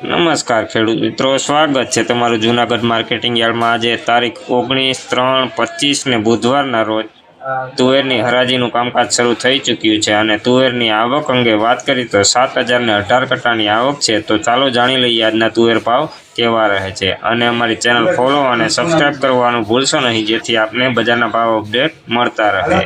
નમસ્કાર ખેડૂત મિત્રો, સ્વાગત છે તમારું જૂનાગઢ માર્કેટિંગ યાર્ડમાં. આજે તારીખ ઓગણીસ ત્રણ પચીસ ને બુધવારના રોજ તુવેરની હરાજીનું કામકાજ શરૂ થઈ ચૂક્યું છે અને તુવેરની આવક અંગે વાત કરી તો સાત હજારને અઢાર કટ્ટાની આવક છે. તો ચાલો જાણી લઈએ આજના તુવેર ભાવ કેવા રહે છે. અને અમારી ચેનલ ફોલો અને સબસ્ક્રાઈબ કરવાનું ભૂલશો નહીં, જેથી આપને બજારના ભાવ અપડેટ મળતા રહે.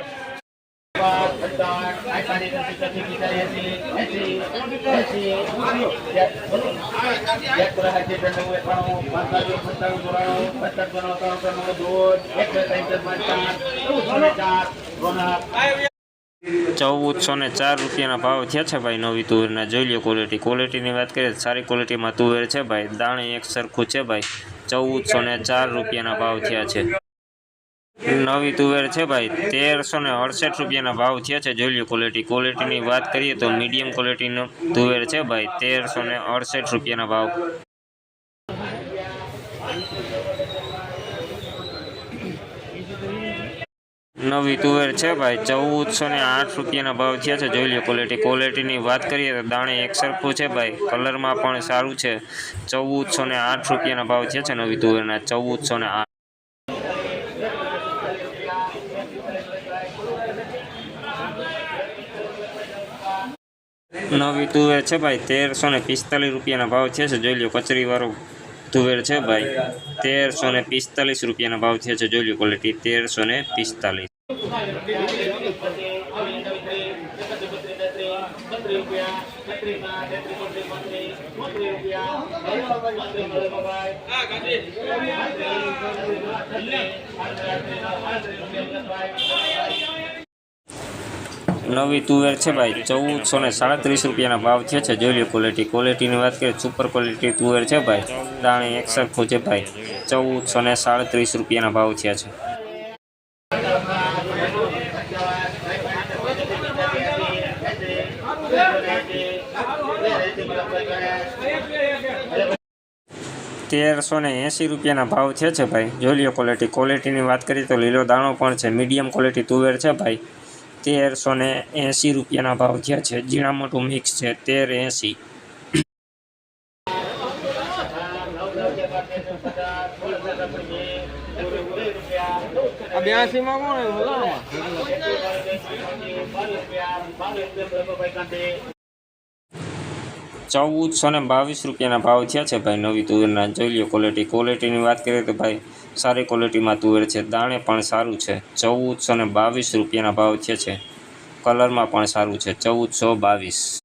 ચૌદસો ને ચાર રૂપિયાના ભાવ થયા છે ભાઈ નવી તુવેરના. જોઈ લો ક્વોલિટી ક્વોલિટીની વાત કરીએ સારી ક્વોલિટીમાં તુવેર છે ભાઈ. દાણે એક સરખું છે ભાઈ. ચૌદસો ને ચાર રૂપિયાના ભાવ થયા છે. નવી તુવેર છે ભાઈ. તેરસો ને અડસઠ રૂપિયાના ભાવ થયા છે. જોઈ લો ક્વોલિટી ક્વોલિટીની વાત કરીએ તો મીડિયમ ક્વોલિટીનો તુવેર છે ભાઈ. તેરસો ને અડસઠ રૂપિયાના ભાવ. નવી તુવેર છે ભાઈ, ચૌદસો ને આઠ રૂપિયાના ભાવ થયા છે. જોઈ લો ક્વોલિટી ક્વોલિટીની વાત કરીએ તો દાણે એક સરખું છે ભાઈ, કલરમાં પણ સારું છે. ચૌદસો ને આઠ રૂપિયાના ભાવ થયા છે નવી તુવેરના, ચૌદસો ને આઠ. નવી તુવેર છે ભાઈ, તેરસો ને પિસ્તાલીસ રૂપિયાના ભાવ છે. જોઈ લો કચરીવાળો તુવેર છે ભાઈ તેરસો ને પિસ્તાલીસ રૂપિયાના ભાવ છે છે જોઈ લો ક્વોલિટી તેરસો ને પિસ્તાલીસ નવી તુવેર છે ભાઈ. ચૌદસો ને સાડત્રીસ રૂપિયાના ભાવ છે છે. જોઈ લો ક્વોલિટી ક્વોલિટીની વાત કરીએ સુપર ક્વોલિટી તુવેર છે ભાઈ. દાણે એક સરખું છે ભાઈ. ચૌદસો ને સાડત્રીસ રૂપિયાના ભાવ થયા છે. તેરસો ને એંસી રૂપિયાના ભાવ છે છે ભાઈ. જોઈ લો ક્વોલિટી ક્વોલિટીની વાત કરીએ તો લીલો દાણો પણ છે. મીડિયમ ક્વોલિટી તુવેર છે ભાઈ. તેરસો ને એંસી રૂપિયાના ભાવ થયા છે. ઝીણા મોટું મિક્સ છે તેર એંસી. ચૌદસો ને બાવીસ રૂપિયાના ભાવ થયા છે ભાઈ. નવી તુવેરના જોઈ લો ક્વોલિટી ક્વોલિટીની વાત કરીએ તો ભાઈ, સારી ક્વોલિટીમાં તુવેર છે. દાણે પણ સારું છે. ચૌદસો ને બાવીસ રૂપિયાના ભાવ થયા છે. કલરમાં પણ સારું છે. ચૌદસો બાવીસ.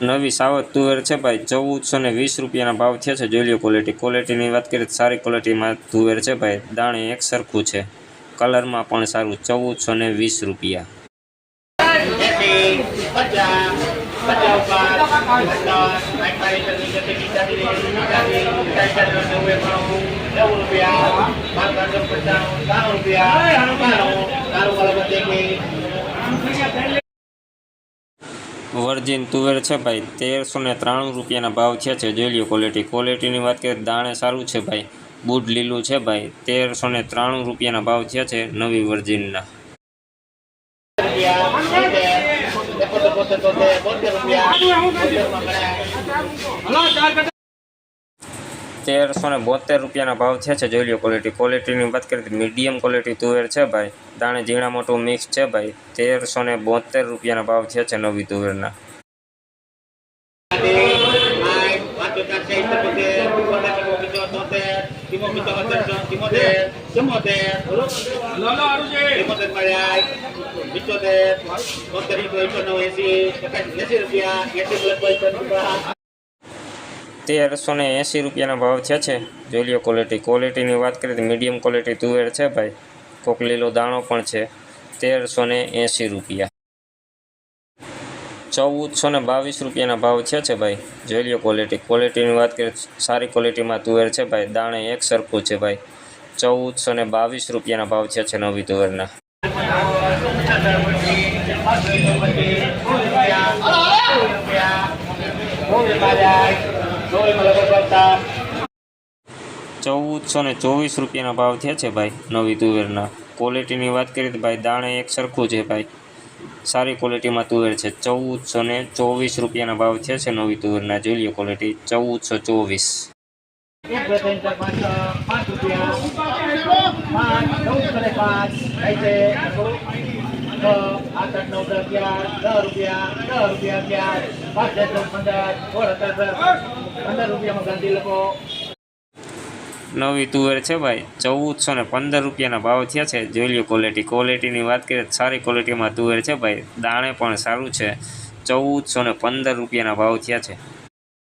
નવી સાવત તુવેર છે ભાઈ ચૌદસો ને વીસ રૂપિયાના ભાવ થયા છે જોઈ લો ક્વોલિટી ક્વોલિટીની વાત કરીએ સારી ક્વોલિટીમાં તુવેર છે ભાઈ દાણે એક સરખું છે કલરમાં પણ સારું ચૌદસો ને વીસ રૂપિયા વર્જિન તુવેર છે ભાઈ, તેરસો ને ત્રાણું રૂપિયાના ભાવ થયા છે, જોઈ લો ક્વોલિટી ક્વોલિટીની વાત કરીએ દાણે સારું છે ભાઈ, બુટ લીલું છે ભાઈ, તેરસો ને ત્રાણું રૂપિયાના ભાવ થયા છે નવી વર્જિનના. તેરસો ને બોતેર રૂપિયાના ભાવ થયા છે, જોઈ લો ક્વોલિટી ક્વોલિટીની વાત કરીએ મીડિયમ ક્વોલિટી તુવેર છે ભાઈ, દાણે ઝીણા મોટું મિક્સ છે ભાઈ, તેરસો ને બોતેર રૂપિયાના ભાવ થયા છે નવી તુવેરના. તેરસો ને એંસી. રૂપિયાના ભાવ થયા છે. જોઈ લો ક્વોલિટી ક્વોલિટીની વાત કરીએ તો મીડિયમ ક્વોલિટી તુવેર છે ભાઈ. કોક લીલો દાણો પણ છે. તેરસો ને એંસી રૂપિયા. ચૌદસો ને બાવીસ રૂપિયાના ભાવ થયા છે ભાઈ. જોઈ લો ક્વોલિટી ક્વોલિટીની વાત કરીએ સારી ક્વોલિટીમાં તુવેર છે ભાઈ. દાણે એક સરખું છે ભાઈ. ચૌદસો ને બાવીસ રૂપિયાના ભાવ થયા છે નવી તુવેરના ચૌદસો ને ચોવીસ રૂપિયાના ભાવ થયા છે ભાઈ નવી તુવેરના. ક્વોલિટીની વાત કરીએ તો ભાઈ દાણે એક સરખું છે ભાઈ. સારી ક્વોલિટીમાં તુવેર છે. ચૌદસો ને ચોવીસ રૂપિયાના ભાવ થયા છે નવી તુવેરના. જોઈ લો ક્વોલિટી ચૌદસો ચોવીસ. નવ તુવેર છે ભાઈ. ચૌદસો ને પંદર રૂપિયાના ભાવ થયા છે. જોઈ લો ક્વોલિટી ક્વોલિટીની વાત કરીએ સારી ક્વોલિટીમાં તુવેર છે ભાઈ. દાણે પણ સારું છે. ચૌદસો ને પંદર રૂપિયાના ભાવ થયા છે.